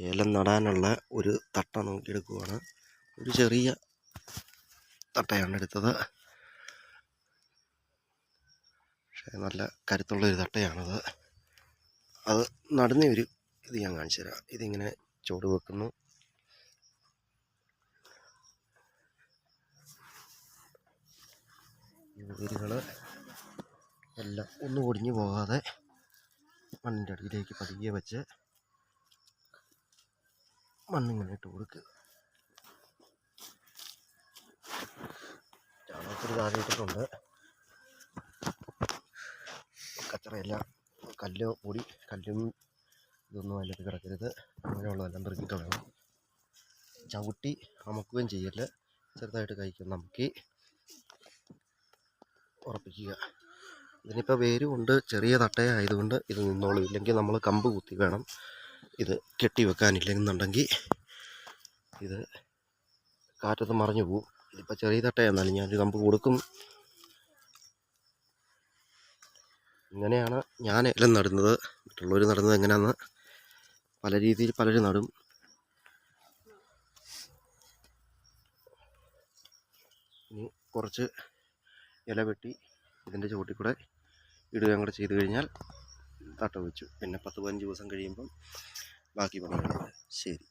ഏലം നടാനുള്ള ഒരു തട്ട നോക്കിയെടുക്കുവാണ്. ഒരു ചെറിയ തട്ടയാണ് എടുത്തത്. പക്ഷേ നല്ല കരുത്തുള്ള ഒരു തട്ടയാണത്. അത് നടുന്ന ഒരു ഇത് ഞാൻ കാണിച്ചു തരാം. ഇതിങ്ങനെ ചുവട് വെക്കുന്നു. വേരുകൾ എല്ലാം ഒന്നും ഒടിഞ്ഞു പോകാതെ മണ്ണിന്റെ അടിയിലേക്ക് പതിയെ വെച്ച് മണ്ണിങ്ങനെ ഇട്ട് കൊടുക്കുക ചാണകത്തിൽ താഴെ ഇട്ടിട്ടുണ്ട്. കച്ചറയെല്ലാം കല്ല് പൊടി കല്ലും ഇതൊന്നും അതിലേക്ക് കിടക്കരുത്. അങ്ങനെയുള്ളതെല്ലാം പെറുക്കി കളയണം. ചവിട്ടി അമുക്കുകയും ചെയ്യൽ ചെറുതായിട്ട് കഴിക്കും നമുക്ക് ഉറപ്പിക്കുക. ഇതിനിപ്പോൾ വേരുമുണ്ട് ചെറിയ തട്ടയായതുകൊണ്ട് ഇത് നിന്നോളും. ഇല്ലെങ്കിൽ നമ്മൾ കമ്പ് കുത്തി വേണം. ഇത് കെട്ടി വെക്കാനില്ലെന്നുണ്ടെങ്കിൽ ഇത് കാറ്റത്ത് മറിഞ്ഞു പോവും. ഇതിപ്പോൾ ചെറിയ തട്ടയെന്നാലും ഞാനൊരു കമ്പ് കൊടുക്കും. ഇങ്ങനെയാണ് ഞാൻ എല്ലാം നടുന്നത്. മറ്റുള്ളവർ നടുന്നത് എങ്ങനെയാണെന്ന് പല രീതിയിൽ പലരും നടും. ഇനി കുറച്ച് ഇല വെട്ടി ഇതിന്റെ ചുവട്ടിൽ കൂടെ ഇടുകയും കൂടെ ചെയ്ത് കഴിഞ്ഞാൽ തട്ട വെച്ചു. പിന്നെ പത്ത് പതിനഞ്ച് ദിവസം കഴിയുമ്പം ബാക്കി പണിയാണ് ശരി